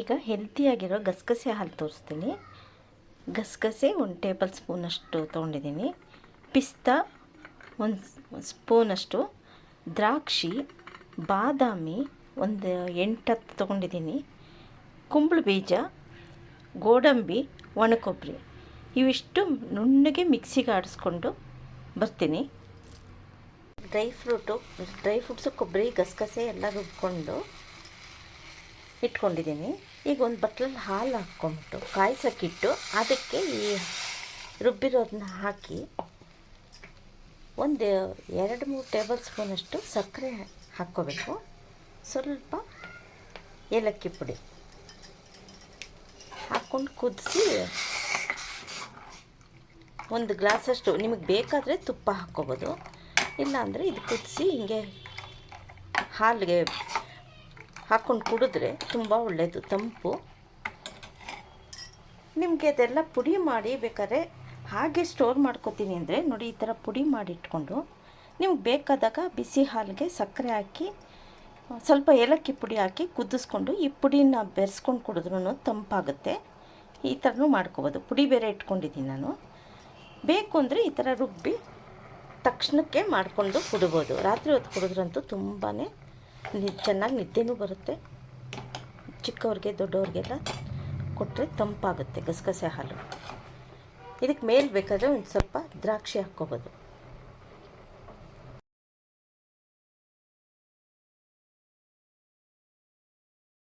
ಈಗ ಹೆಲ್ತಿಯಾಗಿರೋ ಗಸಗಸೆ ಹಾಲು ತೋರಿಸ್ತೀನಿ. ಗಸಗಸೆ ಒಂದು ಟೇಬಲ್ ಸ್ಪೂನಷ್ಟು ತೊಗೊಂಡಿದ್ದೀನಿ. ಪಿಸ್ತಾ ಒಂದು ಸ್ಪೂನಷ್ಟು ದ್ರಾಕ್ಷಿ, ಬಾದಾಮಿ ಒಂದು ಎಂಟತ್ತು ತೊಗೊಂಡಿದ್ದೀನಿ. ಕುಂಬಳ ಬೀಜ, ಗೋಡಂಬಿ, ಒಣಕೊಬ್ಬರಿ. ಇವಿಷ್ಟು ನುಣ್ಣಗೆ ಮಿಕ್ಸಿಗೆ ಆಡಿಸ್ಕೊಂಡು ಬರ್ತೀನಿ. ಡ್ರೈ ಫ್ರೂಟು ಡ್ರೈ ಫ್ರೂಟ್ಸು ಕೊಬ್ಬರಿ, ಗಸಗಸೆ ಎಲ್ಲ ರುಬ್ಕೊಂಡು ಇಟ್ಕೊಂಡಿದ್ದೀನಿ. ಈಗ ಒಂದು ಬಟ್ಲಲ್ಲಿ ಹಾಲು ಹಾಕ್ಕೊಂಬಿಟ್ಟು, ಕಾಯಿಸೋಕ್ಕಿಟ್ಟು ಅದಕ್ಕೆ ಈ ರುಬ್ಬಿರೋದನ್ನ ಹಾಕಿ ಒಂದು ಎರಡು ಮೂರು ಟೇಬಲ್ ಸ್ಪೂನಷ್ಟು ಸಕ್ಕರೆ ಹಾಕ್ಕೋಬೇಕು. ಸ್ವಲ್ಪ ಏಲಕ್ಕಿ ಪುಡಿ ಹಾಕ್ಕೊಂಡು ಕುದಿಸಿ ಒಂದು ಗ್ಲಾಸಷ್ಟು, ನಿಮಗೆ ಬೇಕಾದರೆ ತುಪ್ಪ ಹಾಕ್ಕೋಬೋದು. ಇಲ್ಲಾಂದರೆ ಇದು ಕುದಿಸಿ ಹಿಂಗೆ ಹಾಲಿಗೆ ಹಾಕ್ಕೊಂಡು ಕುಡಿದ್ರೆ ತುಂಬ ಒಳ್ಳೆಯದು ತಂಪು. ನಿಮಗೆ ಅದೆಲ್ಲ ಪುಡಿ ಮಾಡಿ ಬೇಕಾದ್ರೆ ಹಾಗೆ ಸ್ಟೋರ್ ಮಾಡ್ಕೋತೀನಿ ಅಂದರೆ ನೋಡಿ ಈ ಥರ ಪುಡಿ ಮಾಡಿ ಇಟ್ಕೊಂಡು ನಿಮ್ಗೆ ಬೇಕಾದಾಗ ಬಿಸಿ ಹಾಲಿಗೆ ಸಕ್ಕರೆ ಹಾಕಿ, ಸ್ವಲ್ಪ ಏಲಕ್ಕಿ ಪುಡಿ ಹಾಕಿ ಕುದಿಸ್ಕೊಂಡು ಈ ಪುಡಿನ ಬೆರೆಸ್ಕೊಂಡು ಕುಡಿದ್ರೂ ತಂಪಾಗುತ್ತೆ. ಈ ಥರನೂ ಮಾಡ್ಕೋಬೋದು. ಪುಡಿ ಬೇರೆ ಇಟ್ಕೊಂಡಿದ್ದೀನಿ ನಾನು. ಬೇಕು ಅಂದರೆ ಈ ಥರ ರುಬ್ಬಿ ತಕ್ಷಣಕ್ಕೆ ಮಾಡಿಕೊಂಡು ಕುಡ್ಬೋದು. ರಾತ್ರಿ ಹೊತ್ತು ಕುಡಿದ್ರಂತೂ ತುಂಬಾ ಚೆನ್ನಾಗಿ ನಿದ್ದೆನೂ ಬರುತ್ತೆ. ಚಿಕ್ಕವ್ರಿಗೆ, ದೊಡ್ಡವ್ರಿಗೆಲ್ಲ ಕೊಟ್ಟರೆ ತಂಪಾಗುತ್ತೆ ಗಸಗಸೆ ಹಾಲು. ಇದಕ್ಕೆ ಮೇಲೆ ಬೇಕಾದರೆ ಒಂದು ಸ್ವಲ್ಪ ದ್ರಾಕ್ಷಿ ಹಾಕ್ಕೋಬೋದು.